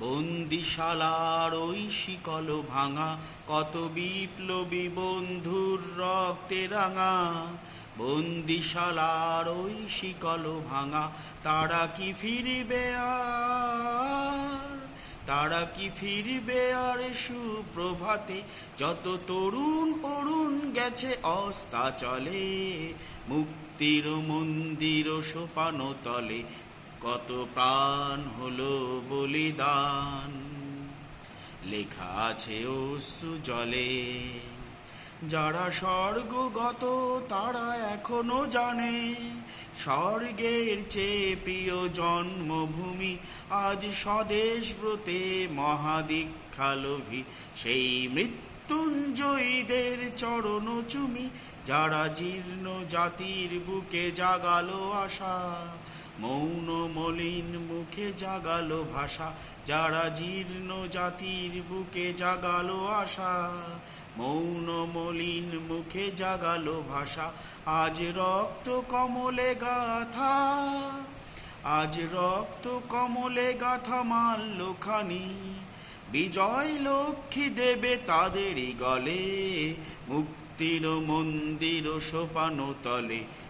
বন্দিশালার ওই শিকল ভাঙা, কত বিপ্লবী বন্ধুর রক্তে রাঙা। বন্দিশালার ওই শিকল ভাঙা, তারা কি ফিরবে আর? তারা কি ফিরবে আর সুপ্রভাতে? যত তরুণ অরুণ গেছে অস্তা চলে মুক্তির মন্দির সোপানো তলে কত প্রাণ হলো বলিদান। লেখা আছে অশ্রু জলে, যারা স্বর্গগত তারা এখনও জানে। স্বর্গের চেয়ে প্রিয় জন্মভূমি আজ স্বদেশ ব্রতে মহাদীক্ষালোভী। সেই মৃত্যুঞ্জয়ীদের চরণ চুমি, যারা জীর্ণ জাতির বুকে জাগালো আশা। মৌন মলিন মুখে জাগালো ভাষা, যারা জীর্ণ জাতির বুকে জাগালো আশা। মৌন মলিন মুখে জাগালো ভাষা, আজ রক্ত কমলে গাথা। আজ রক্ত কমলে গাথা মাল্য খানি বিজয় লক্ষ্মী দেবে তাদেরই গলে। মুক্তির মন্দির সোপানো তলে